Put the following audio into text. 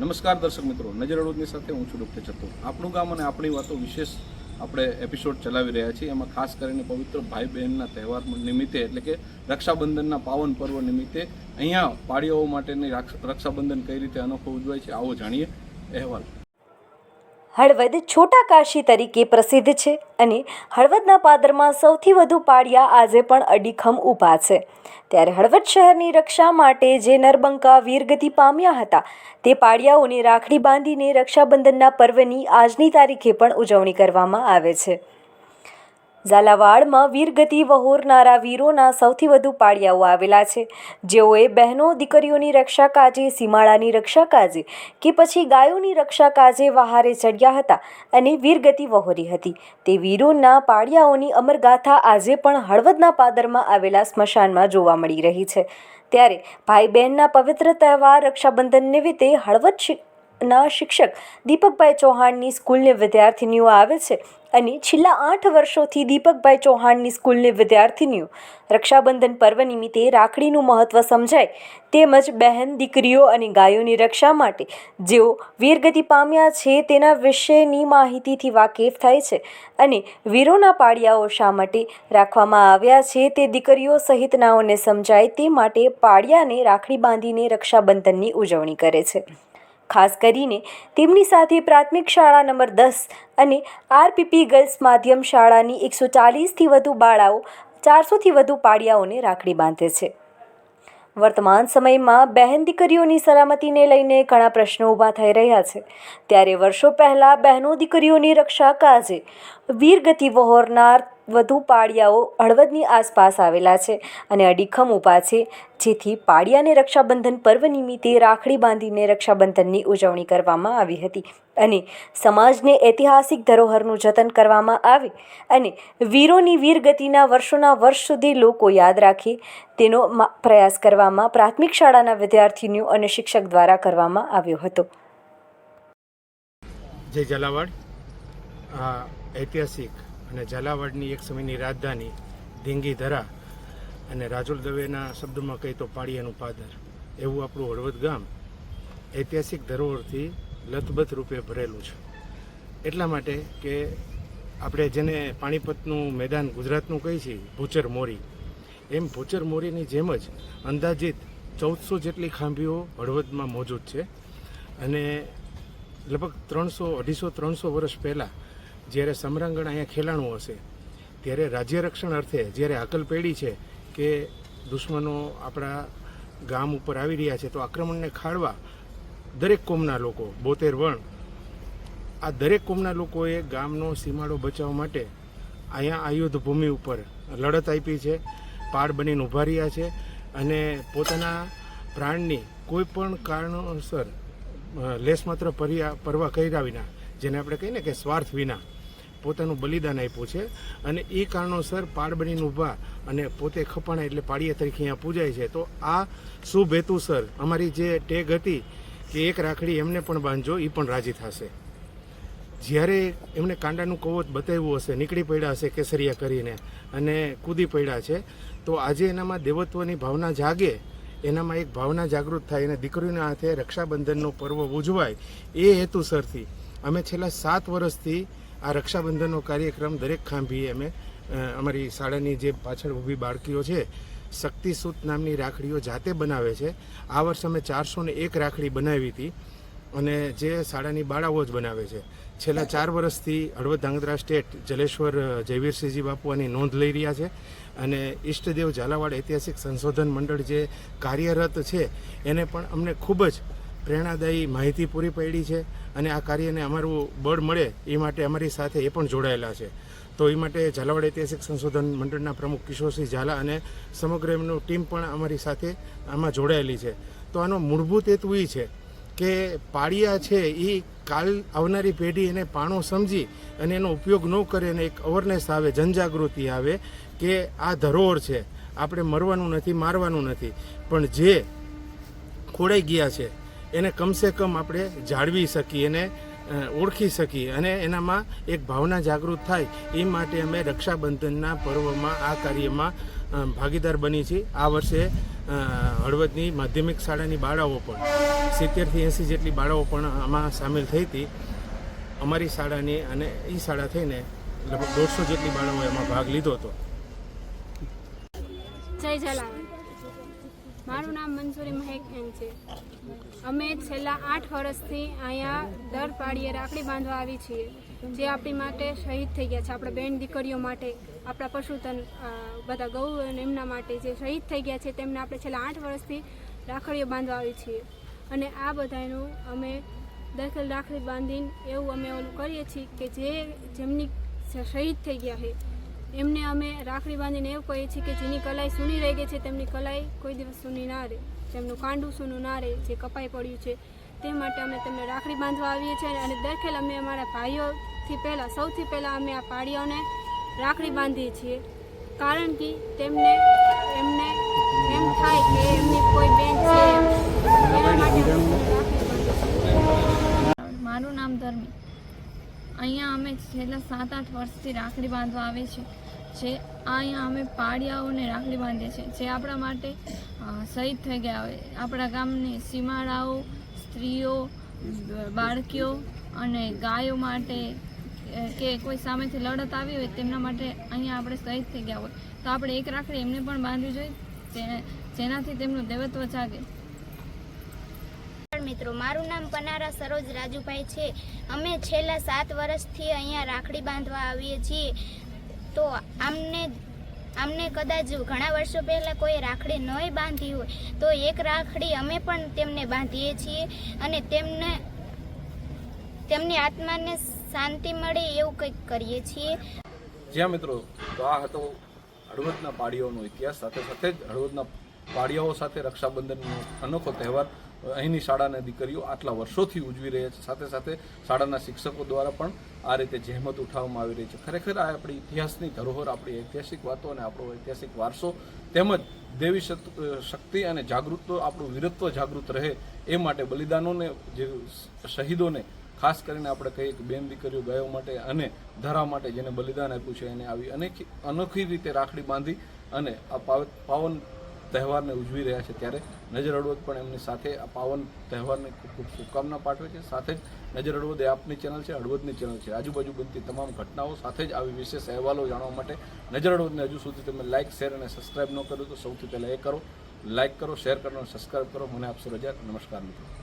નમસ્કાર દર્શક મિત્રો, નજર અડોદની સાથે હું છું ડૉક્ટર ચતુર. આપણું ગામ અને આપણી વાતો વિશેષ આપણે એપિસોડ ચલાવી રહ્યા છીએ. એમાં ખાસ કરીને પવિત્ર ભાઈ બહેનના તહેવાર નિમિત્તે, એટલે કે રક્ષાબંધનના પાવન પર્વ નિમિત્તે અહીંયા પાળીઓ માટેની રક્ષાબંધન કઈ રીતે અનોખો ઉજવાય છે, આવો જાણીએ અહેવાલ. હળવદ છોટા કાશી તરીકે પ્રસિદ્ધ છે અને હળવદના પાદરમાં સૌથી વધુ પાળિયા આજે પણ અડીખમ ઊભા છે. ત્યારે હળવદ શહેરની રક્ષા માટે જે નરબંકા, વીરગતિ પામ્યા હતા, તે પાળિયાઓને રાખડી બાંધીને રક્ષાબંધનના પર્વની આજની તારીખે પણ ઉજવણી કરવામાં આવે છે. ઝાલાવાડમાં વીરગતિ વહોરનારા વીરોના સૌથી વધુ પાળિયાઓ આવેલા છે. જેઓએ બહેનો, દીકરીઓની રક્ષા કાજે, સીમાડાની રક્ષા કાજે કે પછી ગાયોની રક્ષા કાજે વહારે ચડ્યા હતા અને વીરગતિ વહોરી હતી. તે વીરોના પાળિયાઓની અમરગાથા આજે પણ હળવદના પાદરમાં આવેલા સ્મશાનમાં જોવા મળી રહી છે. ત્યારે ભાઈ બહેનના પવિત્ર તહેવાર રક્ષાબંધન નિમિત્તે હળવદ ના શિક્ષક દીપકભાઈ ચૌહાણની સ્કૂલની વિદ્યાર્થીનીઓ આવે છે અને છેલ્લા આઠ વર્ષોથી દીપકભાઈ ચૌહાણની સ્કૂલની વિદ્યાર્થીનીઓ રક્ષાબંધન પર્વ નિમિત્તે રાખડીનું મહત્ત્વ સમજાય તેમજ બહેન દીકરીઓ અને ગાયોની રક્ષા માટે જેઓ વીરગતિ પામ્યા છે તેના વિશેની માહિતીથી વાકેફ થાય છે અને વીરોના પાળિયાઓ શા માટે રાખવામાં આવ્યા છે તે દીકરીઓ સહિતનાઓને સમજાય તે માટે પાળિયાને રાખડી બાંધીને રક્ષાબંધનની ઉજવણી કરે છે. ખાસ કરીને તેમની સાથે પ્રાથમિક શાળા નંબર દસ અને આરપીપી ગર્લ્સ માધ્યમ શાળાની એકસો ચાલીસથી વધુ બાળાઓ ચારસોથી વધુ પાળિયાઓને રાખડી બાંધે છે. વર્તમાન સમયમાં બહેન દીકરીઓની સલામતીને લઈને ઘણા પ્રશ્નો ઊભા થઈ રહ્યા છે. ત્યારે વર્ષો પહેલાં બહેનો દીકરીઓની રક્ષા કાજે વીરગતિ વહોરનાર વધુ પાળિયાઓ હળવદની આસપાસ આવેલા છે અને અડીખમ ઊભા છે. જેથી પાળિયાને રક્ષાબંધન પર્વ નિમિત્તે રાખડી બાંધીને રક્ષાબંધનની ઉજવણી કરવામાં આવી હતી અને સમાજને ઐતિહાસિક ધરોહરનું જતન કરવામાં આવે અને વીરોની વીરગતિના વર્ષોના વર્ષ સુધી લોકો યાદ રાખે તેનો પ્રયાસ કરવામાં પ્રાથમિક શાળાના વિદ્યાર્થીનીઓ અને શિક્ષક દ્વારા કરવામાં આવ્યો હતો. જય ઝાલાવાડ. ઐતિહાસિક અને ઝાલાવાડની એક સમયની રાજધાની ધીંગી અને રાજુલ દવેના શબ્દોમાં કહી તો પાળિયાનું પાદર. એવું આપણું હળવદ ગામ ઐતિહાસિક ધરોહરથી લથબથ રૂપે ભરેલું છે. એટલા માટે કે આપણે જેને પાણીપતનું મેદાન ગુજરાતનું કહી છીએ ભૂચર મોરી, એમ ભૂચર મોરીની જેમ જ અંદાજિત ચૌદસો જેટલી ખાંભીઓ હળવદમાં મોજૂદ છે. અને લગભગ ત્રણસો, અઢીસો, ત્રણસો વર્ષ પહેલાં જ્યારે સમરાંગણ અહીંયા ખેલાણું હશે, ત્યારે રાજ્ય રક્ષણ અર્થે જ્યારે હાકલ પેઢી છે કે દુશ્મનો આપણા ગામ ઉપર આવી રહ્યા છે તો આક્રમણને ખાળવા દરેક કોમના લોકો, બોતેર વણ, આ દરેક કોમના લોકોએ ગામનો સીમાડો બચાવવા માટે અહીંયા આયુધ ભૂમિ ઉપર લડત આપી છે પાડ બનીને ઊભા રહ્યા છે અને પોતાના પ્રાણની કોઈ પણ કારણોસર લેસ માત્ર પર્યા, પરવા કર્યા વિના, જેને આપણે કહીએ ને કે સ્વાર્થ વિના પોતાનું બલિદાન આપ્યું છે અને એ કારણોસર પાડ બનીને ઊભા અને પોતે ખપાણા એટલે પાડિયા તરીકે અહીંયા પૂજાય છે. તો આ શુભ હેતુસર અમારી જે ટેગ હતી કે એક રાખડી એમને પણ બાંધજો એ પણ રાજી થશે. જ્યારે એમણે કાંડાનું કવચ બતાવ્યું હશે, નીકળી પડ્યા હશે કેસરિયા કરીને અને કૂદી પડ્યા છે, તો આજે એનામાં દેવત્વની ભાવના જાગે, એનામાં એક ભાવના જાગૃત થાય અને દીકરીના હાથે રક્ષાબંધનનો પર્વ ઉજવાય, એ હેતુસરથી અમે છેલ્લા સાત વર્ષથી આ રક્ષાબંધનનો કાર્યક્રમ દરેક ખાંભીએ અમે અમારી શાળાની જે પાછળ ઊભી બાળકીઓ છે, શક્તિસૂત નામની રાખડીઓ જાતે બનાવે છે. આ વર્ષે અમે ચારસો ને એક રાખડી બનાવી હતી અને જે શાળાની બાળાઓ જ બનાવે છે. છેલ્લા ચાર વર્ષથી હળવદ ધાંગધ્રા સ્ટેટ જલેશ્વર જયવીરસિંહજી બાપુ આની નોંધ લઈ રહ્યા છે અને ઈષ્ટદેવ ઝાલાવાડ ઐતિહાસિક સંશોધન મંડળ જે કાર્યરત છે, એને પણ અમને ખૂબ જ પ્રેરણાદાયી માહિતી પૂરી પાડી છે અને આ કાર્યને અમારું બળ મળે એ માટે અમારી સાથે એ પણ જોડાયેલા છે. તો એ માટે ઝાલાવાડ ઐતિહાસિક સંશોધન મંડળના પ્રમુખ કિશોરસિંહ ઝાલા અને સમગ્ર એમનું ટીમ પણ અમારી સાથે આમાં જોડાયેલી છે. તો આનો મૂળભૂત હેતુ એ છે કે પાળિયા છે એ કાલ આવનારી પેઢી એને પાણો સમજી અને એનો ઉપયોગ ન કરે અને એક અવેરનેસ આવે, જનજાગૃતિ આવે કે આ ધરોહર છે. આપણે મરવાનું નથી, મારવાનું નથી. પણ જે ખોડાઈ ગયા છે એને કમસે કમ આપણે જાળવી શકીએ એને ઓળખી શકીએ અને એનામાં એક ભાવના જાગૃત થાય એ માટે અમે રક્ષાબંધનના પર્વમાં આ કાર્યમાં ભાગીદાર બની છીએ. આ વર્ષે હળવદની માધ્યમિક શાળાની બાળાઓ પણ, સિત્તેરથી એંસી જેટલી બાળાઓ પણ આમાં સામેલ થઈ હતી. અમારી શાળાની અને એ શાળા થઈને લગભગ દોઢસો જેટલી બાળાઓએ એમાં ભાગ લીધો હતો. જય જલારામ. મારું નામ મંજુરી મહેક એમ છે. અમે છેલ્લા આઠ વર્ષથી અહીંયા દર પાડીએ રાખડી બાંધવા આવી છીએ. જે આપણી માટે શહીદ થઈ ગયા છે. આપણા બેન દીકરીઓ માટે, આપણા પશુધન બધા ગૌ અને એમના માટે જે શહીદ થઈ ગયા છે, તેમને આપણે છેલ્લા આઠ વર્ષથી રાખડીઓ બાંધવા આવી છીએ. અને આ બધાનું અમે દરખલ રાખડી બાંધીને એવું અમે કરીએ છીએ કે જે જેમની શહીદ થઈ ગયા છે એમને અમે રાખડી બાંધીને એવું કહીએ છીએ કે જેની કલાઈ સૂની રહી ગઈ છે, તેમની કલાઈ કોઈ દિવસ સૂની ના રહે. જેમનું કાંડું સૂનું ના રહે, જે કપાઈ પડ્યું છે, તે માટે અમે તેમને રાખડી બાંધવા આવીએ છીએ અને દરખેલ અમે અમારા ભાઈઓથી પહેલાં, સૌથી પહેલાં અમે આ પાડીઓને રાખડી બાંધીએ છીએ. કારણ કે તેમને, એમને એમ થાય કે એમની કોઈ બેન છે એના તેમને મારું નામ ધર્મી. અહીંયા અમે છેલ્લા સાત આઠ વર્ષથી રાખડી બાંધવા આવે છે. જે અહીંયા અમે પાડિયાઓને રાખડી બાંધીએ છીએ. જે આપણા માટે શહીદ થઈ ગયા હોય. આપણા ગામની સીમાડાઓ, સ્ત્રીઓ, બાળકીઓ અને ગાયો માટે કે કોઈ સામેથી લડત આવી હોય તેમના માટે અહીંયા આપણે શહીદ થઈ ગયા હોય. તો આપણે એક રાખડી એમને પણ બાંધવી જોઈએ. જેનાથી તેમનું દેવત્વ જાગે. મિત્રો, મારું નામ પનારા સરોજ રાજુભાઈ છે. અમે છેલ્લા સાત વર્ષથી અહીંયા રાખડી બાંધવા આવીએ છીએ. તો આમને અમને કદાચ ઘણા વર્ષો પહેલાં કોઈ રાખડી નહીં બાંધી હોય, તો એક રાખડી અમે પણ તેમને બાંધીએ છીએ અને તેમને, તેમની આત્માને શાંતિ મળે એવું કંઈક કરીએ છીએ. જ્યાં મિત્રો, તો આ હતો હળવદના પાડીઓનો ઇતિહાસ. સાથે સાથે જ હળવદના પાડીયાઓ સાથે રક્ષાબંધનનો અનોખો તહેવાર અહીંની શાળાના દીકરીઓ આટલા વર્ષોથી ઉજવી રહ્યા છે. સાથે સાથે શાળાના શિક્ષકો દ્વારા પણ આ રીતે જહેમત ઉઠાવવામાં આવી રહી છે. ખરેખર આ આપણી ઇતિહાસની ધરોહર, આપણી ઐતિહાસિક વાતો અને આપણો ઐતિહાસિક વારસો તેમજ દેવી શક્તિ અને જાગૃત આપણું વીરત્વ જાગૃત રહે એ માટે બલિદાનોને, જે શહીદોને, ખાસ કરીને આપણે કહીએ કે બેન દીકરીઓ ગાયો માટે અને ધરા માટે જેને બલિદાન આપ્યું છે, એને આવી અનેક અનોખી રીતે રાખડી બાંધી અને આ પાવ- પાવન તહેવારને ઉજવી રહ્યા છે ત્યારે નજર હળવદ પણ એમની સાથે આ પાવન તહેવારને ખૂબ ખૂબ શુભકામના પાઠવે છે. સાથે જ નજર હળવદ એ આપની ચેનલ છે હળવદની ચેનલ છે. આજુબાજુ બનતી તમામ ઘટનાઓ સાથે જ આવી વિશેષ અહેવાલો જાણવા માટે નજર હળવદને હજુ સુધી તમે લાઇક શેર અને સબસ્ક્રાઇબ ન કર્યું તો સૌથી પહેલાં એ કરો. લાઇક કરો, શેર કરો અને સબસ્ક્રાઇબ કરો. મને આપશો રજા. નમસ્કાર મિત્રો.